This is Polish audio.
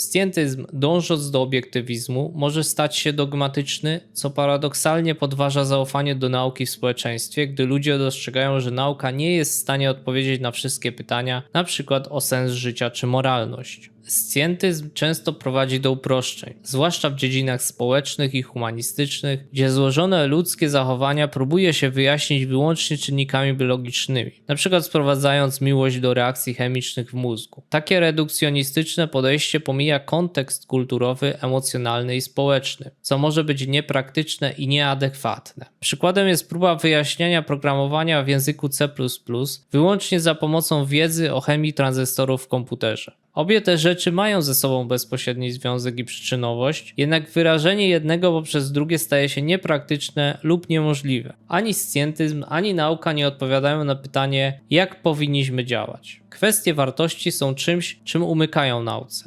Scjentyzm, dążąc do obiektywizmu, może stać się dogmatyczny, co paradoksalnie podważa zaufanie do nauki w społeczeństwie, gdy ludzie dostrzegają, że nauka nie jest w stanie odpowiedzieć na wszystkie pytania, np. o sens życia czy moralność. Scjentyzm często prowadzi do uproszczeń, zwłaszcza w dziedzinach społecznych i humanistycznych, gdzie złożone ludzkie zachowania próbuje się wyjaśnić wyłącznie czynnikami biologicznymi, np. sprowadzając miłość do reakcji chemicznych w mózgu. Takie redukcjonistyczne podejście pomija kontekst kulturowy, emocjonalny i społeczny, co może być niepraktyczne i nieadekwatne. Przykładem jest próba wyjaśniania programowania w języku C++ wyłącznie za pomocą wiedzy o chemii tranzystorów w komputerze. Obie te rzeczy mają ze sobą bezpośredni związek i przyczynowość, jednak wyrażenie jednego poprzez drugie staje się niepraktyczne lub niemożliwe. Ani scjentyzm, ani nauka nie odpowiadają na pytanie, jak powinniśmy działać. Kwestie wartości są czymś, czym umykają nauce.